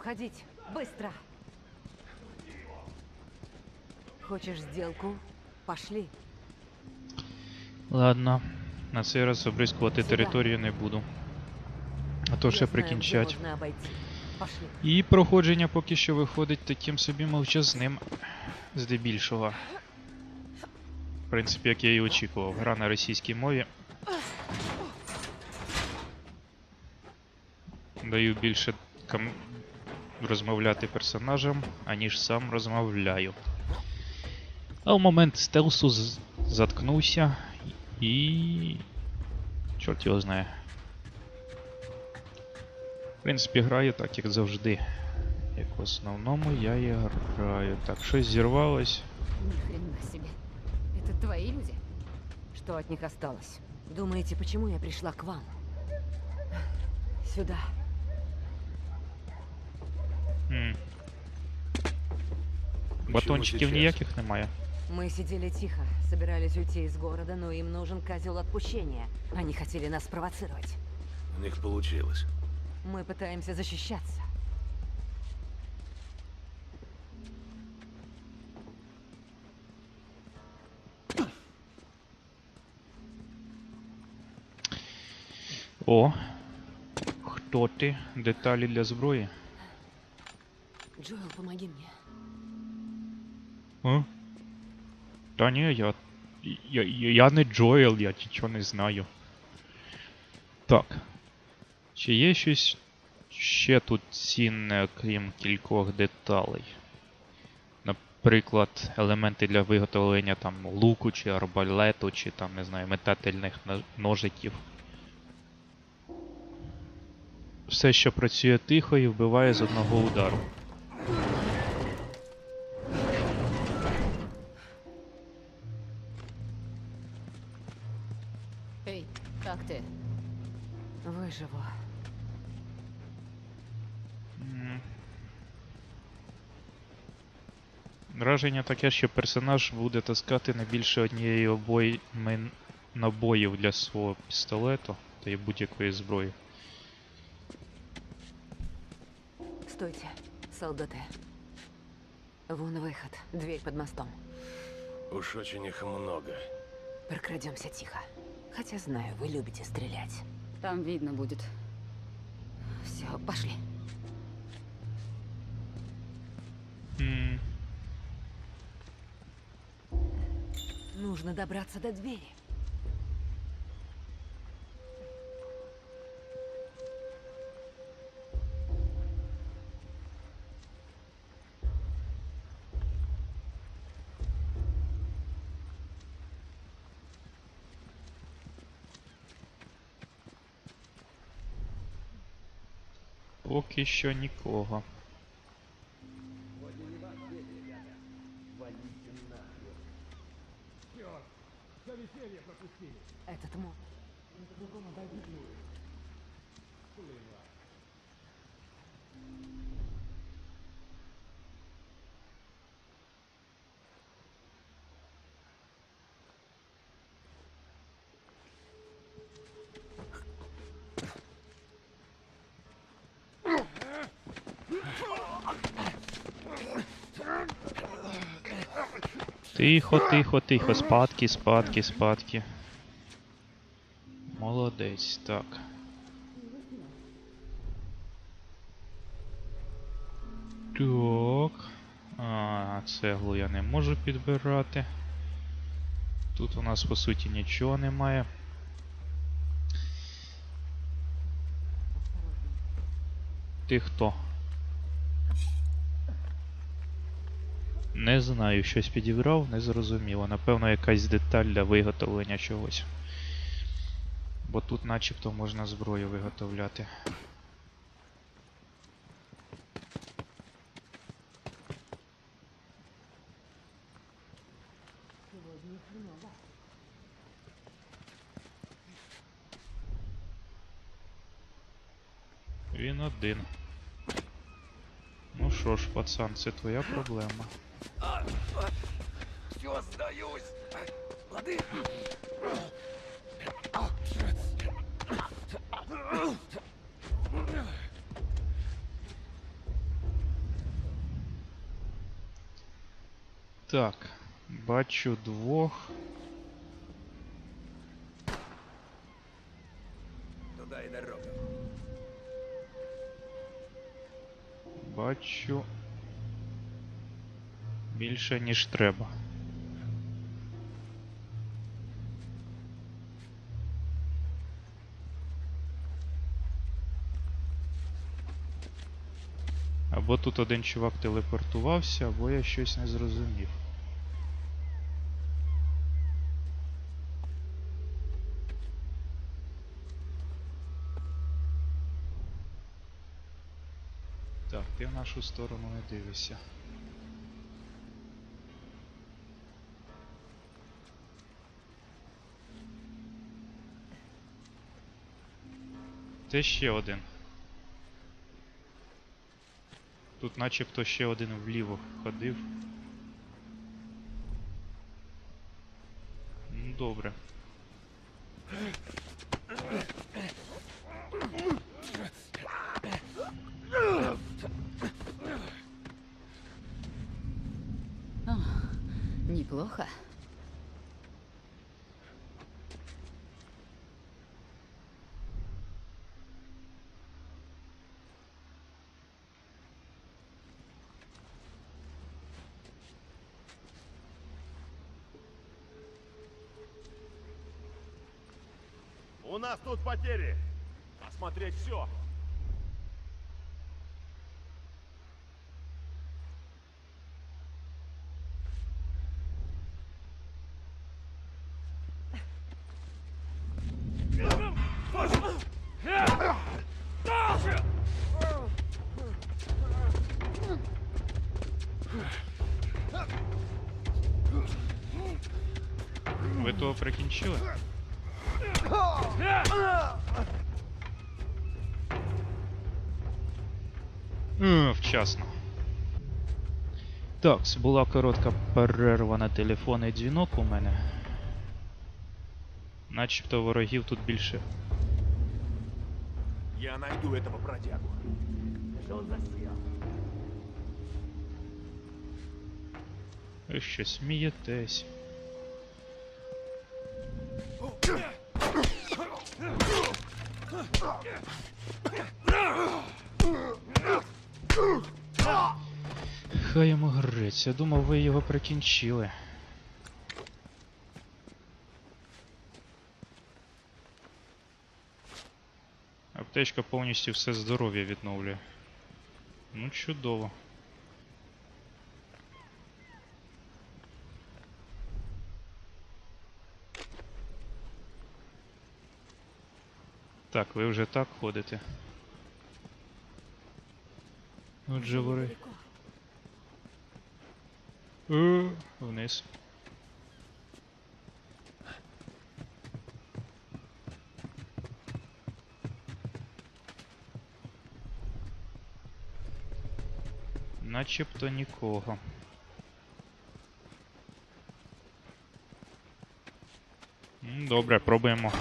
уходить. Быстро. Хочешь сделку? Пошли. Ладно. На цей раз обрискувати територію не буду. А то ще прикінчать. І проходження поки що виходить таким собі мовчазним. Здебільшого. В принципі, як я і очікував. Гра на російській мові. Даю більше кам... розмовляти персонажам, аніж сам розмовляю. А в момент стелсу з... заткнувся і. Чорт його знає. В принципі, граю так, як завжди. Як в основному я і граю. Так, щось зірвалось. Ни хрена себе. Это твои люди? Что от них осталось? Думаете, почему я пришла к вам? Сюда. Батончиків сейчас? ніяких немає. Мы сидели тихо, собирались уйти из города, но им нужен козел отпущения. Они хотели нас спровоцировать. У них получилось. Мы пытаемся защищаться. О. Хто ти? Деталі для зброї. Джоэл, помоги мне. Та ні, я. Я, я, не Джоел, я нічого не знаю. Так. Чи є щось ще тут цінне, крім кількох деталей? Наприклад, елементи для виготовлення там луку чи арбалету, чи там, не знаю, метательних ножиків. Все, що працює тихо і вбиває з одного удару. как ты? Выживу. М. Враження таке, що персонаж буде таскати не більше однієї обойми набоїв для свого пістолету та й будь-якої зброї. Стойте, солдаты. Вон выход. Дверь под мостом. Уж очень их много. Прокрадемся тихо. Хотя знаю, вы любите стрелять. Там видно будет. Все, пошли. Нужно добраться до двери. Поки що нікого. Этот мо... Тихо, тихо, тихо. Спадки, спадки, спадки. Молодець, так. Так. А, цеглу я не можу підбирати. Тут у нас по суті нічого немає. Ти хто? Не знаю, щось підібрав, не зрозуміло. Напевно, якась деталь для виготовлення чогось. Бо тут начебто можна зброю виготовляти. Він один. Ну що ж, пацан, це твоя проблема. Все, сдаюсь. Лады. Так, бачу двох. Туда и дорога. Бачу Більше, ніж треба. Або тут один чувак телепортувався, або я щось не зрозумів. Так, ти в нашу сторону не дивишся. Це ще один. Тут начебто ще один вліво ходив. Ну, добре. Неплохо. Нас тут потери. Осмотреть все. Ви того прикінчили? Вчасно. Так, була коротка перерва на телефонний дзвінок у мене. Начебто ворогів тут більше. Я найду этого бродягу. Он засел? Ви що смієтесь? Хай йому грець, я думав, ви його прикінчили. Аптечка повністю все здоров'я відновлює. Ну, чудово. Так, ви вже так ходите. Отже, вори. Вниз. Начебто нікого. Добре, пробуємо.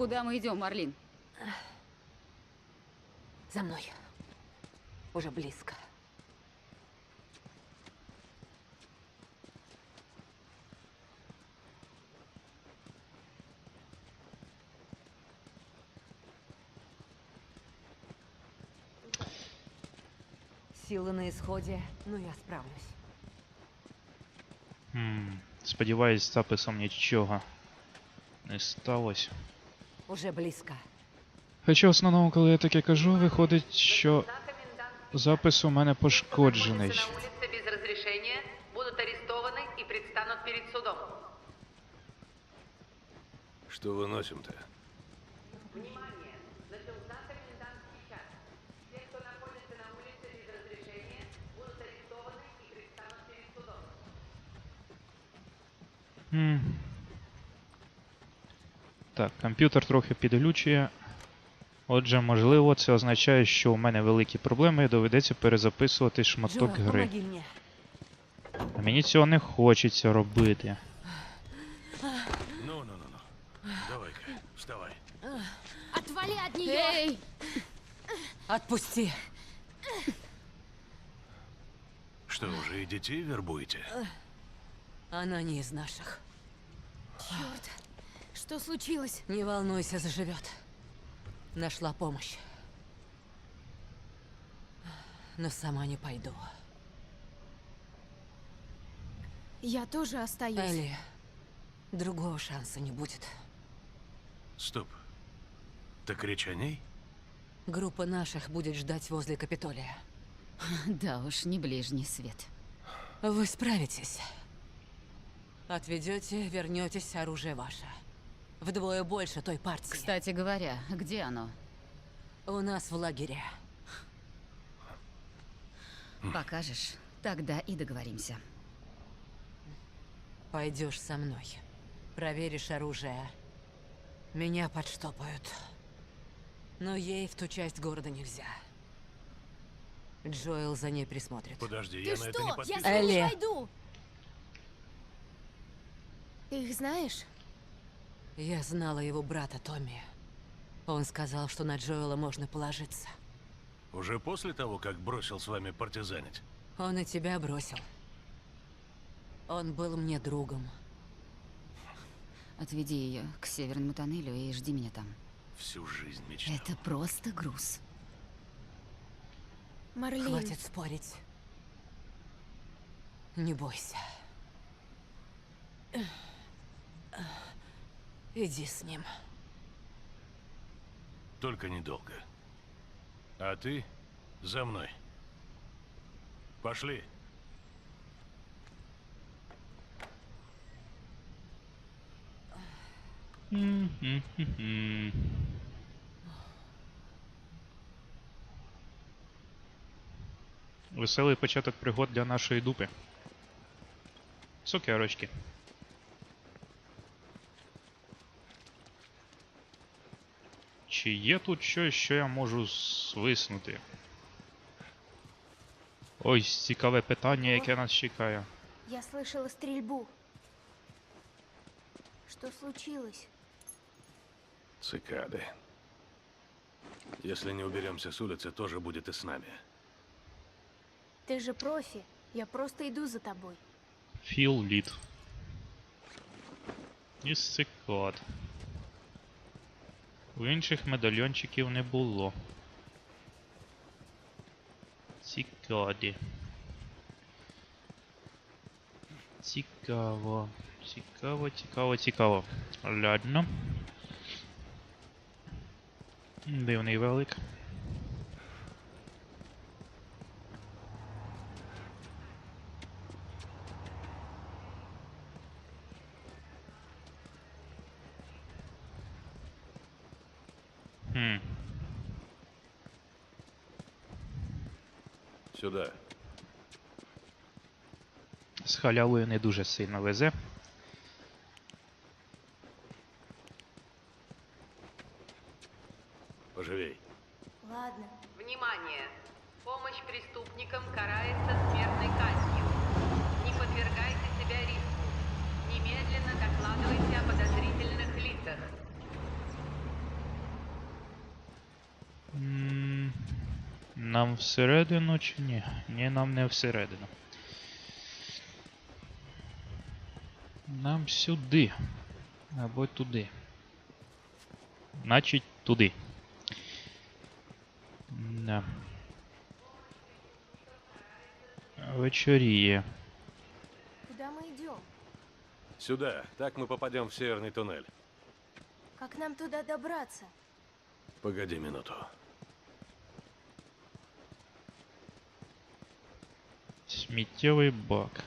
Куда мы идем, Марлин? За мной. Уже близко. Силы на исходе, но я справлюсь. Хм, сподіваюсь, з записом нічого не сталося. Уже близко. Хоча в основному, коли я таке кажу, виходить, що запис у мене пошкоджений. на улице без разрешения будут арестованы и предстанут перед судом. Что выносим-то? Внимание! Начался комендантский час. Все, кто находится на улице без разрешения, будут арестованы и предстанут перед судом. Хм. Так, комп'ютер трохи підглючує. Отже, можливо, це означає, що у мене великі проблеми і доведеться перезаписувати шматок Джо, гри. А мені цього не хочеться робити. Ну-ну-ну-ну. Давай-ка, вставай. Отвали от нее! Эй! Отпусти! Что, уже и детей вербуете? Она не из наших. Черт! Что случилось? Не волнуйся, заживет. Нашла помощь. Но сама не пойду. Я тоже остаюсь. Элли, другого шанса не будет. Стоп. Так речь о ней? Группа наших будет ждать возле Капитолия. Да уж, не ближний свет. Вы справитесь. Отведете, вернетесь, оружие ваше. Вдвое больше той партии. Кстати говоря, где оно? У нас в лагере. Покажешь? Тогда и договоримся. Пойдешь со мной. Проверишь оружие. Меня подштопают. Но ей в ту часть города нельзя. Джоэл за ней присмотрит. Подожди, Ты я на это не что? Я подписываюсь. с Элли. пойду! Ты их знаешь? Я знала его брата Томми. Он сказал, что на Джоэла можно положиться. Уже после того, как бросил с вами партизанить? Он и тебя бросил. Он был мне другом. Отведи ее к северному тоннелю и жди меня там. Всю жизнь мечтал. Это просто груз. Марлин, Хватит спорить. Не бойся. Иди с ним. Только недолго. А ты за мной. Пошли. Веселий початок пригод для нашої дупи. Цукерочки. Чи є тут щось, що я можу свиснути? Ось цікаве питання, яке нас чекає. я слышала стрельбу. Что случилось? Цикады. Если не уберемся с улицы, тоже будет и с нами. Ты же профи. Я просто иду за тобой. Філ лід. Із цикад. У інших медальйончиків не було. Цікаві. Цікаво. Цікаво, цікаво, цікаво. Ладно. Дивний велик. Сюда. З халявою не дуже сильно везе. Поживей. Ладно. Внимание! Помощь преступникам карается смертной казнью. Не подвергайте себя риску. Немедленно докладывайте о подозрительных лицах. М, Нам всередину чи ні? Ні, нам не всередину. Нам сюди. Або туди. Значить, туди. Да. Вечоріє. Куда мы идем? Сюда. Так мы попадем в северный туннель. Как нам туда добраться? Погоди минуту. Сміттєвий бак.